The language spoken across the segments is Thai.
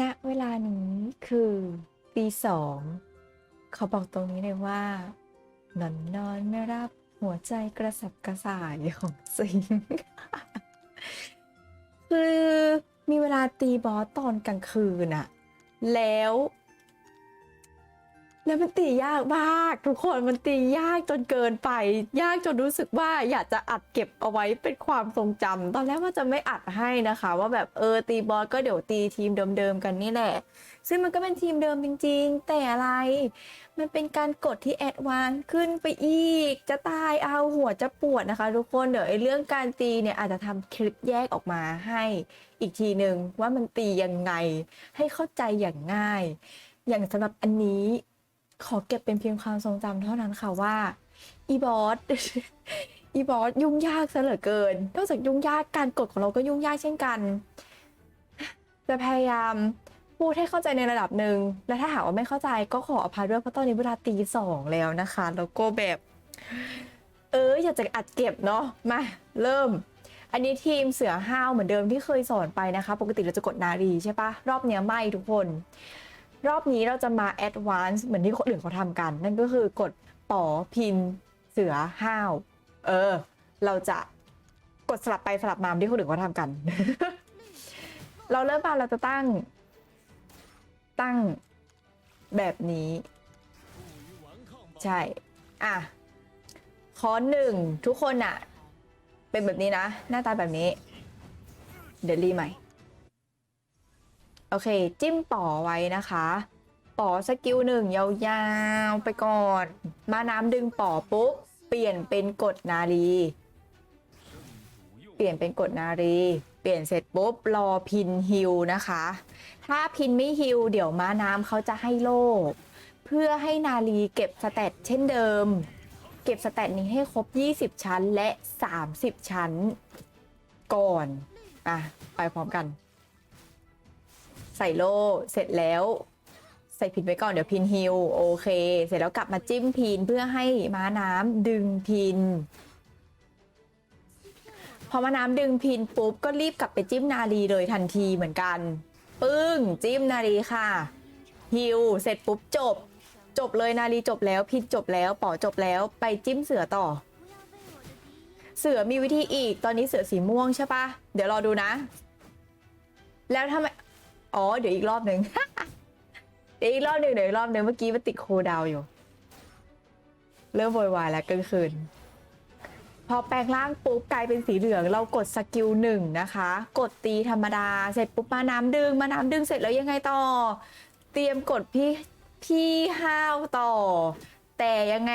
ณเวลานี้คือตีสองเขาบอกตรงนี้เลยว่า นอนนอนไม่รับหัวใจกระสับกระส่ายของสิงคือมีเวลาตีบอสตอนกลางคืนอะแล้ว แล้วมันตียากมากทุกคนมันตียากจนเกินไป ยากจนรู้สึกว่าอยากจะอัดเก็บเอาไว้เป็นความทรงจำตอนแรกว่าจะไม่อัดให้นะคะ ว่าแบบเออตีบอสก็เดี๋ยวตีทีมเดิมๆกันนี่แหละ ซึ่งมันก็เป็นทีมเดิมจริง ๆ แต่อะไร มันเป็นการกดที่แอดวานขึ้นไปอีก จะตายเอาหัวจะปวดนะคะ ทุกคนเดี๋ยวไอ้เรื่องการตีเนี่ยอาจจะทำคลิปแยกออกมาให้อีกทีหนึ่งว่ามันตียังไง ให้เข้าใจอย่างง่าย อย่างสำหรับอันนี้ ขอเก็บเป็นเพียงความทรงจำเท่านั้นค่ะว่า อีบอส อีบอสยุ่งยากซะเหลือเกิน นอกจากยุ่งยากการกดของเราก็ยุ่งยากเช่นกัน จะพยายามพูดให้เข้าใจในระดับหนึ่ง และถ้าหากว่าไม่เข้าใจก็ขออภัยด้วยเพราะตอนนี้เวลาตีสองแล้วนะคะ แล้วก็แบบ เอออยากจะอัดเก็บเนาะ มา เริ่ม อันนี้ทีมเสือห้าวเหมือนเดิมที่เคยสอนไปนะคะ ปกติเราจะกดนารีใช่ปะรอบเนี้ยไม่ทุกคน รอบนี้เราจะมา advance เหมือนที่คนอื่นเขาทำกัน นั่นก็คือกดป๋อพินเสือห้าว เออ เราจะกดสลับไปสลับมาที่คนอื่นเขาทำกัน เราเริ่มมาเราจะตั้ง ตั้งแบบนี้ ใช่ อะขอหนึ่งทุกคนอะเป็นแบบนี้นะ หน้าตาแบบนี้ เดี๋ยวรีใหม่ โอเค จิ้มป๋อไว้นะคะป๋อสกิลหนึ่งยาวๆไปก่อน มาน้ำดึงป๋อปุ๊บ เปลี่ยนเป็นกดนารีเปลี่ยนเป็นกดนารีเปลี่ยนเสร็จปุ๊บ รอพินฮิวนะคะ ถ้าพินไม่ฮิวเดี๋ยวม้าน้ำเขาจะให้โลกเพื่อให้นาลีเก็บสแตทเช่นเดิม เก็บสแตทนี้ให้ครบ 20 ชั้นและ 30 ชั้นก่อน อะ ไปพร้อมกัน ใส่โล่เสร็จแล้ว ใส่พินไว้ก่อนเดี๋ยวพินฮิวโอเค เสร็จแล้วกลับมาจิ้มพินเพื่อให้ม้าน้ำดึงพิน พอม้าน้ำดึงพินปุ๊บก็รีบกลับไปจิ้มนาลีเลยทันทีเหมือนกัน ปึ้ง จิ้มนาลีค่ะฮิวเสร็จปุ๊บจบ จบเลยนาลีจบแล้วพินจบแล้วป๋อจบแล้วไปจิ้มเสือต่อเสือมีวิธีอีกตอนนี้เสือสีม่วงใช่ปะเดี๋ยวรอดูนะ แล้วทำไม อ๋อ เดี๋ยวอีกรอบหนึ่ง เดี๋ยวอีกรอบหนึ่งเดี๋ยวอีกรอบหนึ่งเมื่อกี้มันติดโคดาวอยู่ เริ่มโวยวายแล้วกลางคืน พอแปลงร่างปุ๊บกลายเป็นสีเหลือง เรากดสกิลหนึ่งนะคะ กดตีธรรมดา เสร็จปุ๊บมาน้ำดึง มาน้ำดึงเสร็จแล้วยังไงต่อ เตรียมกดพี่พี่ห้าวต่อ แต่ยังไง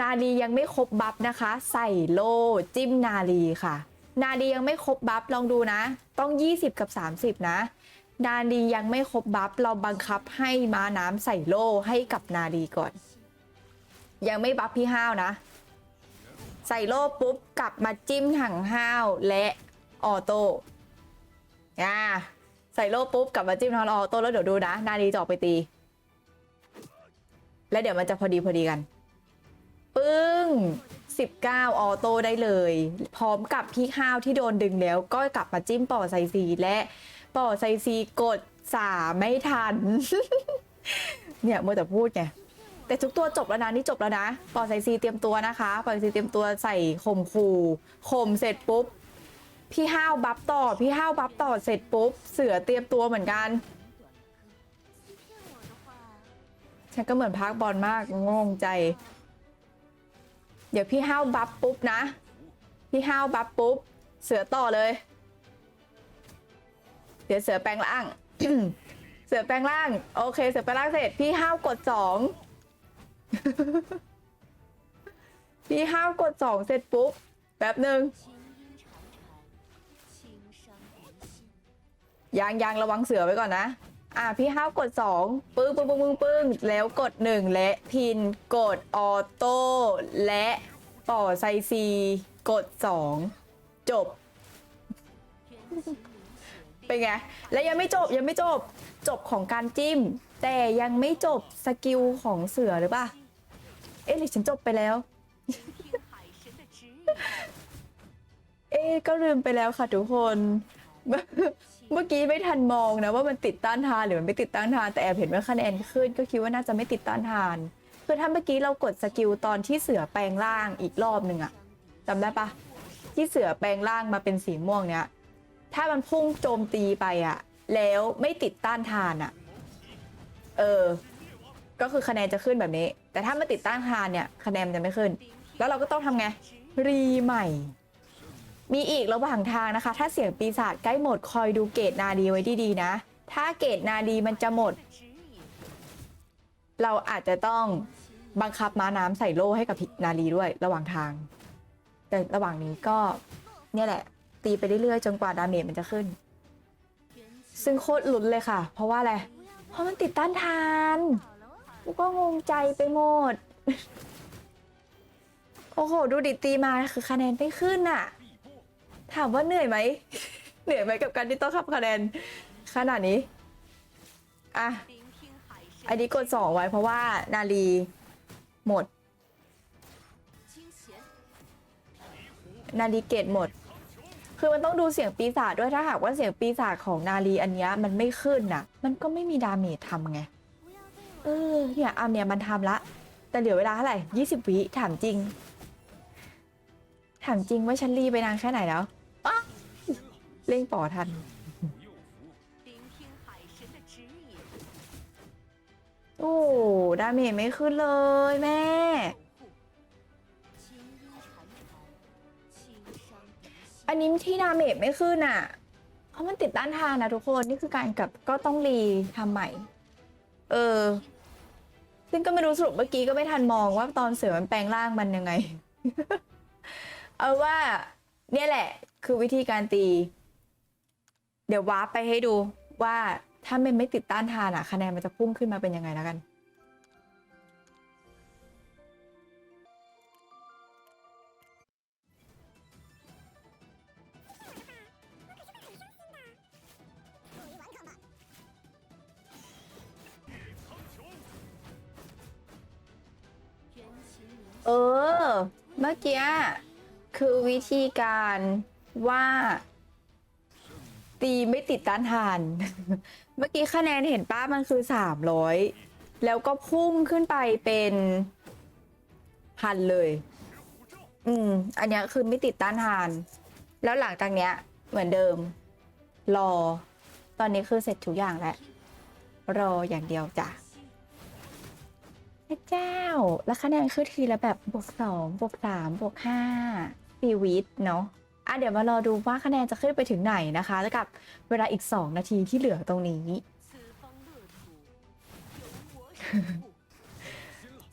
นาลียังไม่ครบบัฟนะคะ ใส่โล่จิ้มนาลีค่ะ นาลียังไม่ครบบัฟลองดูนะ ต้อง 20 กับ 30 นะ นาลียังไม่ครบบัฟเราบังคับให้ม้าน้ำใส่โล่ให้กับนาลีก่อน ยังไม่บัฟพี่ห้าวนะ ใส่โล่ปุ๊บกลับมาจิ้มถังห้าวและออโต้อ่าใส่โล่ปุ๊บกลับมาจิ้มทางออโต้แล้วเดี๋ยวดูนะ นาลีจะออกไปตี แล้วเดี๋ยวมันจะพอดีพอดีกัน ปึ้ง 19 ออโต้ได้เลย พร้อมกับพี่ข้าวที่โดนดึงแล้วก็กลับมาจิ้มป่อไซซีและป่อไซซีกดสามไม่ทัน เนี่ยเมัวแต่พูดไงแต่ทุกตัวจบแล้วนะนี่จบแล้วนะป่อไซซีเตรียมตัวนะคะป่อไซซีเตรียมตัวใส่ข่มขู่ข่มเสร็จปุ๊บ พี่ห้าวบัฟต่อ พี่ห้าวบัฟต่อเสร็จปุ๊บ เสือเตรียมตัวเหมือนกันฉันก็เหมือนพักบอลมากงงใจ เดี๋ยวพี่ห้าวบัฟปุ๊บนะ พี่ห้าวบัฟปุ๊บ เสือต่อเลย เดี๋ยวเสือแปลงร่าง เสือแปลงร่าง โอเค เสือแปลงร่างเสร็จ พี่ห้าวกดสอง พี่ห้าวกดสองเสร็จปุ๊บ แป๊บหนึ่งยังยังระวังเสือไว้ก่อนนะ อะพี่ห้าวกดสองปึ้งปึ้งปึ้งปึ้งปึ้งแล้วกดหนึ่งและพินกดออโต้และต่อไซซีกดสองจบ เป็นไง แล้วยังไม่จบยังไม่จบจบของการจิ้ม แต่ยังไม่จบสกิลของเสือหรือปะเอ๊ะหรือฉันจบไปแล้ว เอ๊ะก็ลืมไปแล้วค่ะทุกคน เมื่อกี้ไม่ทันมองนะว่ามันติดต้านทานหรือมันไม่ติดต้านทานแต่แอบเห็นว่าคะแนนขึ้นก็คิดว่าน่าจะไม่ติดต้านทานคือถ้าเมื่อกี้เรากดสกิลตอนที่เสือแปลงร่างอีกรอบหนึ่งอะจำได้ปะที่เสือแปลงร่างมาเป็นสีม่วงเนี้ยถ้ามันพุ่งโจมตีไปอะแล้วไม่ติดต้านทานอะเออ ก็คือคะแนนจะขึ้นแบบนี้ แต่ถ้ามันติดต้านทานเนี่ยคะแนนมันจะไม่ขึ้น แล้วเราก็ต้องทำไงรีใหม่ มีอีกระหว่างทางนะคะ ถ้าเสียงปีศาจใกล้หมดคอยดูเกตนาดีไว้ดีๆนะ ถ้าเกตนาดีมันจะหมด เราอาจจะต้องบังคับม้าน้ำใส่โล่ให้กับนาดีด้วยระหว่างทาง แต่ระหว่างนี้ก็เนี่ยแหละ ตีไปเรื่อยๆจนกว่าดาเมจมันจะขึ้น ซึ่งโคตรลุ้นเลยค่ะ เพราะว่าอะไร เพราะมันติดต้านทานกูก็งงใจไปหมด โอ้โห ดูดิตีมาคือคะแนนไม่ขึ้นอะ ถามว่าเหนื่อยไหม เหนื่อยไหมกับการที่ต้องทำคะแนนขนาดนี้ อะ อันนี้กดสองไว้เพราะว่านาลีหมด นาลีเกตหมด คือมันต้องดูเสียงปีศาจด้วยถ้าหากว่าเสียงปีศาจของนาลีอันเนี้ยมันไม่ขึ้นน่ะ มันก็ไม่มีดาเมจทำไง เออ เนี่ยอันเนี้ยมันทำละ แต่เหลือเวลาเท่าไหร่ยี่สิบวิถามจริงถามจริงว่าฉันรีไปนานแค่ไหนแล้วอ๊ะ เร่งป่อทัน โอ้ดาเมจไม่ขึ้นเลยแม่ อันนี้ที่ดาเมจไม่ขึ้นอะ เพราะมันติดต้านทานนะทุกคน นี่คือการกับก็ต้องรีทำใหม่ เออ ซึ่งก็ไม่รู้สรุปเมื่อกี้ก็ไม่ทันมองว่าตอนเสือมันแปลงร่างมันยังไง เอาว่า เนี่ยแหละ คือวิธีการตี เดี๋ยววาร์ปไปให้ดูว่าถ้ามันไม่ติดต้านทานอะคะแนนมันจะพุ่งขึ้นมาเป็นยังไงแล้วกันเออ เมื่อกี้ คือวิธีการว่า ตีไม่ติดต้านทาน เมื่อกี้คะแนนเห็นป้ามันคือสามร้อยแล้วก็พุ่งขึ้นไปเป็นพันเลย อืม อันเนี้ยคือไม่ติดต้านทาน แล้วหลังจากเนี้ย เหมือนเดิม รอ ตอนนี้คือเสร็จทุกอย่างแล้ว รออย่างเดียวจ้ะพระเจ้า แล้วคะแนนคือทีละแบบบวกสองบวกสามบวกห้าปีวิทเนาะ อะเดี๋ยวมารอดูว่าคะแนนจะขึ้นไปถึงไหนนะคะแล้วกับเวลาอีก 2 นาทีที่เหลือตรงนี้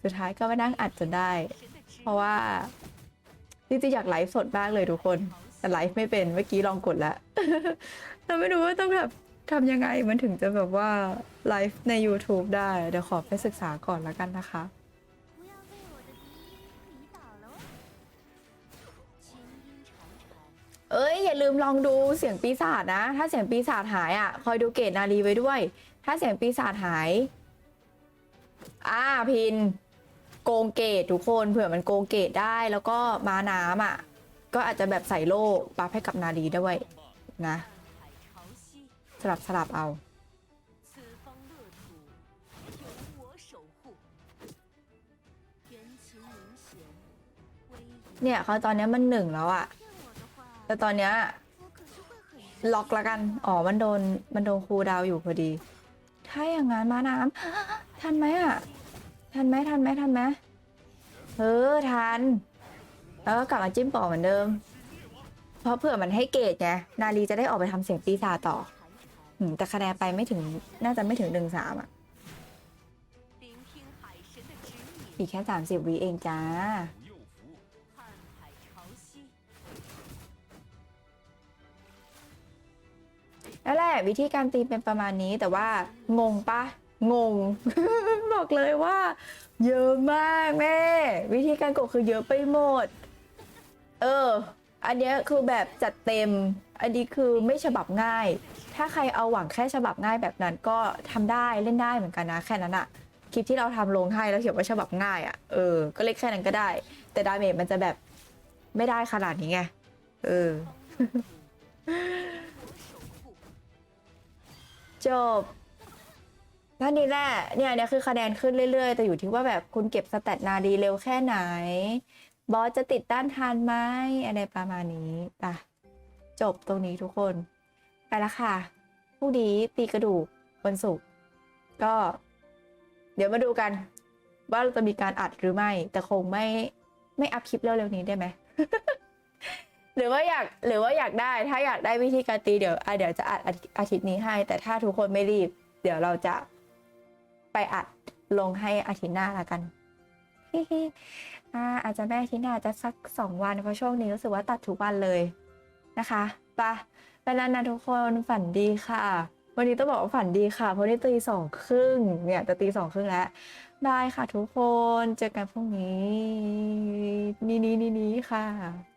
สุดท้ายก็มานั่งอัดจนได้ เพราะว่าจริงๆอยากไลฟ์สดมากเลยทุกคน แต่ไลฟ์ไม่เป็นเมื่อกี้ลองกดแล้วเราไม่รู้ว่าต้องแบบทำยังไงมันถึงจะแบบว่าไลฟ์ใน YouTube ได้ เดี๋ยวขอไปศึกษาก่อนแล้วกันนะคะ เอ้ยอย่าลืมลองดูเสียงปีศาจนะ ถ้าเสียงปีศาจหายอะ คอยดูเกตนาลีไว้ด้วย ถ้าเสียงปีศาจหาย อ่าพิน โกงเกตทุกคนเผื่อมันโกงเกตได้แล้วก็มาน้ำอะ ก็อาจจะแบบใส่โล่บัฟให้กับนาลีด้วยนะ สลับสลับเอาเนี่ยเขาตอนนี้มันหนึ่งแล้วอะ แต่ตอนเนี้ยล็อกละกัน อ๋อ มันโดน มันโดนครูดาวอยู่พอดี ถ้าอย่างงั้นมาน้ำทันไหมอะ ทันไหมทันไหมทันไหมเออทัน แล้วก็กลับมาจิ้มต่อเหมือนเดิม เพราะเผื่อมันให้เกรดไง นาลีจะได้ออกไปทำเสียงปีศาจต่อแต่คะแนนไปไม่ถึง น่าจะไม่ถึงหนึ่งสามอะ อีกแค่สามสิบวิเองจ้า นั่นแหละวิธีการตีเป็นประมาณนี้แต่ว่างงปะงง บอกเลยว่า เยอะมากแม่ วิธีการกดคือเยอะไปหมด เออ อันนี้คือแบบจัดเต็ม อันนี้คือไม่ฉบับง่าย ถ้าใครเอาหวังแค่ฉบับง่ายแบบนั้นก็ทำได้เล่นได้เหมือนกันนะแค่นั้นอะคลิปที่เราทำลงให้แล้วเขียนว่าฉบับง่ายอะเออก็เล็กแค่นั้นก็ได้ แต่ดาเมจมันจะแบบไม่ได้ขนาดนี้ไงเออ จบท่านนี้แหละเนี่ยเนี่ยคือคะแนนขึ้นเรื่อยๆ แต่อยู่ที่ว่าแบบคุณเก็บสแตทนาดีเร็วแค่ไหน บอสจะติดต้านทานไหมอะไรประมาณนี้ไปจบตรงนี้ทุกคน ไปละค่ะพรุ่งนี้ตีกระดูกวันศุกร์ก็ เดี๋ยวมาดูกัน ว่าเราจะมีการอัดหรือไม่ แต่คงไม่ไม่อัพคลิปเร็วๆนี้ได้ไหม หรือว่าอยากหรือว่าอยากได้ถ้าอยากได้วิธีการตีเดี๋ยวอะเดี๋ยวจะอัดอาทิตย์นี้ให้ แต่ถ้าทุกคนไม่รีบ เดี๋ยวเราจะไปอัดลงให้อาทิตย์หน้าละกันอาอาจจะไม่อาทิตย์หน้าจะสักสองวันเพราะช่วงนี้รู้สึกว่าตัดทุกวันเลยนะคะปะไปแล้วนะทุกคนฝันดีค่ะ วันนี้ต้องบอกว่าฝันดีค่ะ เพราะนี่ตีสองครึ่งเนี่ยจะตีสองครึ่งแล้วได้ค่ะทุกคนเจอกันพรุ่งนี้ นี้นี้นี้นี้ค่ะ